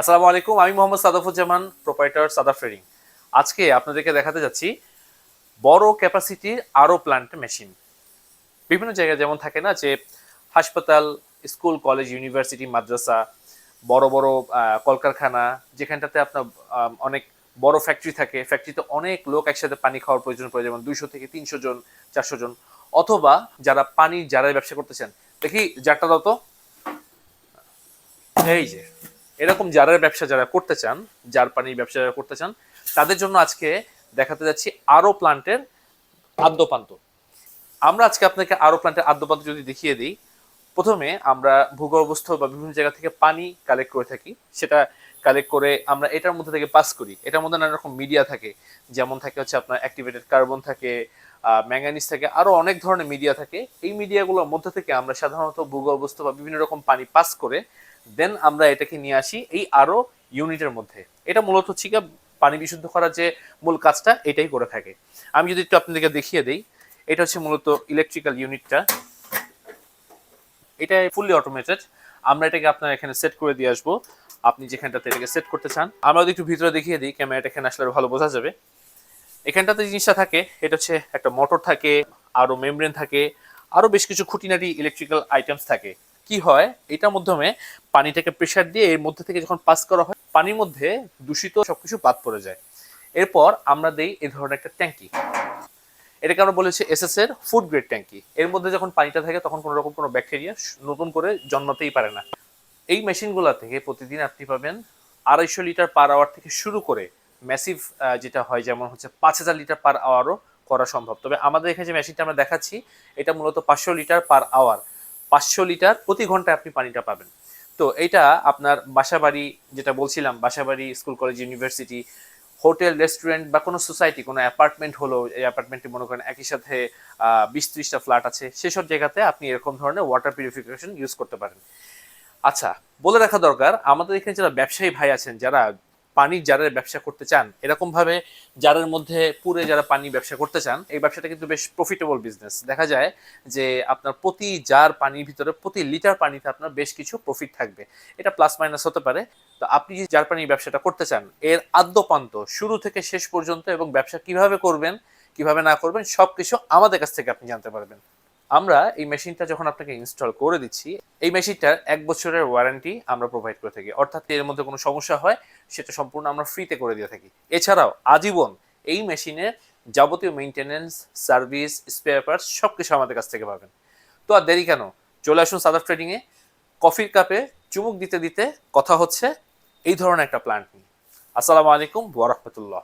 আসসালামু আলাইকুম, আমি মোহাম্মদ সাদাফুজ্জামান প্রোপাইটার সাদাফ ট্রেডিং আজকে আপনাদেরকে দেখাতে যাচ্ছি বড় ক্যাপাসিটির আরও প্ল্যান্ট মেশিন বিভিন্ন জায়গায় যেমন থাকে না যে হাসপাতাল স্কুল কলেজ ইউনিভার্সিটি মাদ্রাসা, বড় বড় কলকারখানা, যেখানটাতে আপনার অনেক বড় ফ্যাক্টরি থাকে। ফ্যাক্টরিতে অনেক লোক একসাথে পানি খাওয়ার প্রয়োজন পড়ে, যেমন দুইশো থেকে তিনশো জন, চারশো জন। অথবা যারা পানি যারা ব্যবসা করতেছেন দেখি যারটা দাও তো। এই যে। এরকম যারা ব্যবসা যারা করতে চান, যার পানির ব্যবসা যারা করতে চান, তাদের জন্য আজকে দেখাতে যাচ্ছি আরও প্লান্টের আদ্যপান্ত। আমরা আজকে আপনাকে আরও প্লান্টের আদ্যপান্ত যদি দেখিয়ে দিই, প্রথমে আমরা ভূগর্ভস্থ বা বিভিন্ন জায়গা থেকে পানি কালেক্ট করে থাকি। সেটা কালেক্ট করে আমরা এটার মধ্যে থেকে পাস করি। এটার মধ্যে নানা রকম মিডিয়া থাকে, যেমন থাকে হচ্ছে আপনার অ্যাক্টিভেটেড কার্বন থাকে ম্যাঙ্গানিজ থাকে আরও অনেক ধরনের মিডিয়া থাকে। এই মিডিয়াগুলোর মধ্যে থেকে আমরা সাধারণত ভূগর্ভস্থ বা বিভিন্ন রকম পানি পাস করে দেন আমরা এটাকে নিয়ে আসি এই আরও ইউনিটের মধ্যে। এটা মূলত হচ্ছে পানি বিশুদ্ধ করার যে মূল কাজটা, এটাই করে থাকে। আমি যদি একটু আপনাদেরকে দেখিয়ে দিই, এটা হচ্ছে মূলত ইলেকট্রিক্যাল ইউনিটটা এটা ফুললি অটোমেটেড আমরা এটাকে আপনার এখানে সেট করে দিয়ে আসব। আপনি যেখানটাতে এটাকে সেট করতে চান। আমরা একটু ভিতরে দেখিয়ে দিই, ক্যামেরাটা এখানে আসলে ভালো বোঝা যাবে। এখানটাতে জিনিসটা থাকে, এটা হচ্ছে একটা মোটর থাকে, আরও মেমব্রেন থাকে, আরও বেশ কিছু খুঁটিনাটি ইলেকট্রিক্যাল আইটেমস থাকে। কি হয়? এটার মাধ্যমে পানিটাকে প্রেসার দিয়ে এর মধ্যে থেকে যখন পাস করা হয়, পানির মধ্যে দূষিত সবকিছু বাদ পড়ে যায়। এরপর আমরা দেই এই ধরনের একটা ট্যাঙ্কি। এটাকে আমরা বলেছি এসএস এর ফুড গ্রেড ট্যাঙ্কি। এর মধ্যে যখন পানিটা থাকে, তখন কোনো রকম কোনো ব্যাকটেরিয়া নতুন করে জন্মাতেই পারে না। এই মেশিনগুলো থেকে প্রতিদিন আপনি পাবেন আড়াইশো লিটার পার আওয়ার থেকে শুরু করে ম্যাসিভ যেটা হয় যেমন হচ্ছে পাঁচ হাজার লিটার পার আওয়ারও করা সম্ভব। তবে আমাদের এখানে যে মেশিনটা আমরা দেখাচ্ছি, এটা মূলত পাঁচশো লিটার পার আওয়ার পাঁচশো লিটার প্রতি ঘন্টায় আপনি পানিটা পাবেন। তো এটা আপনার বাসাবাড়ি, যেটা বলছিলাম, বাসাবাড়ি school college university hotel, restaurant বা কোনো সোসাইটি, কোনো অ্যাপার্টমেন্ট হলো এই অ্যাপার্টমেন্টে মনে করেন একই সাথে বিশ ত্রিশটা ফ্ল্যাট আছে, সেসব জায়গাতে আপনি এরকম ধরনের ওয়াটার পিউরিফিকেশন ইউজ করতে পারেন। আচ্ছা বলে রাখা দরকার, আমাদের এখানে যারা ব্যবসায়ী ভাই আছেন, যারা পানির জারের ব্যবসা করতে চান এরকম ভাবে জারের মধ্যে পুরে যারা পানি ব্যবসা করতে চান, এই ব্যবসাটা কিন্তু বেশ প্রফিটেবল বিজনেস দেখা যায় যে আপনার প্রতি জার পানির ভিতরে প্রতি লিটার পানিতে আপনার বেশ কিছু প্রফিট থাকবে। এটা প্লাস মাইনাস হতে পারে। তো আপনি যে জার পানির ব্যবসাটা করতে চান, এর আদ্যপান্ত শুরু থেকে শেষ পর্যন্ত এবং ব্যবসা কীভাবে করবেন, কীভাবে না করবেন, সবকিছু আমাদের কাছ থেকে আপনি জানতে পারবেন। আমরা এই মেশিনটা যখন আপনাকে ইনস্টল করে দিচ্ছি, এই মেশিনটার এক বছরের ওয়ারেন্টি আমরা প্রোভাইড করে থাকি। অর্থাৎ এর মধ্যে কোনো সমস্যা হয়, সেটা সম্পূর্ণ আমরা ফ্রিতে করে দিয়ে থাকি। এছাড়াও আজীবন এই মেশিনের যাবতীয় মেনটেনেন্স সার্ভিস স্পেয়ার পার্টস সব কিছু আমাদের কাছ থেকে পাবেন। তো আর দেরি কেন? চলে আসুন সাদাফ ট্রেডিংয়ে কফির কাপে চুমুক দিতে দিতে কথা হচ্ছে এই ধরনের একটা প্ল্যান্ট নিয়ে। আসসালামু আলাইকুম, ওয়া রাহমাতুল্লাহ।